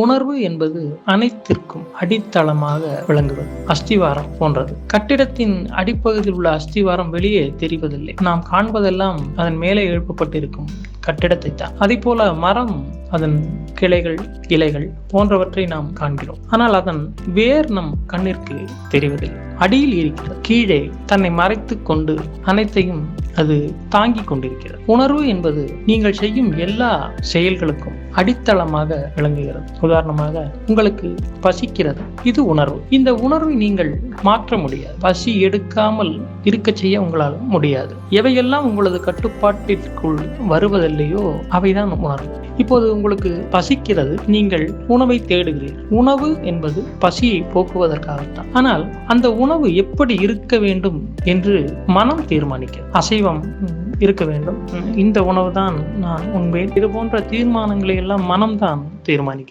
உணர்வு என்பது அனைத்திற்கும் அடித்தளமாக விளங்குவது அஸ்திவாரம் போன்றது. கட்டிடத்தின் அடிப்பகுதியில் உள்ள அஸ்திவாரம் வெளியே தெரிவதில்லை. நாம் காண்பதெல்லாம் அதன் மேலே எழுப்பப்பட்டிருக்கும் கட்டிடத்தை தான் அதே போல மரம் அதன் கிளைகள் இலைகள் போன்றவற்றை நாம் காண்கிறோம். ஆனால் அதன் வேர் நம் கண்ணிற்கு தெரிவதில்லை. அடியில் இருக்கிறது. கீழே தன்னை மறைத்து கொண்டு அனைத்தையும் அது தாங்கி கொண்டிருக்கிறது. உணர்வு என்பது நீங்கள் செய்யும் எல்லா செயல்களுக்கும் அடித்தளமாக விளங்குகிறது. உதாரணமாக உங்களுக்கு பசிக்கிறது. இது உணர்வு. இந்த உணர்வை நீங்கள் மாற்ற முடியாது. பசி எடுக்காமல் இருக்க செய்ய உங்களால் முடியாது. எவையெல்லாம் உங்களது கட்டுப்பாட்டிற்குள் வருவதில்லையோ அவைதான் உணர்வு. இப்போது உங்களுக்கு பசிக்கிறது நீங்கள் உணவை தேடுகிறீர்கள் உணவு என்பது பசியை போக்குவதற்காகத்தான். ஆனால் அந்த உணவு எப்படி இருக்க வேண்டும் என்று மனம் தீர்மானிக்க அசைவம் இருக்க வேண்டும். இந்த உணவு தான் நான் உண்பேன். இது போன்ற தீர்மானங்களை எல்லாம் மனம்தான் தீர்மானிக்கிறது.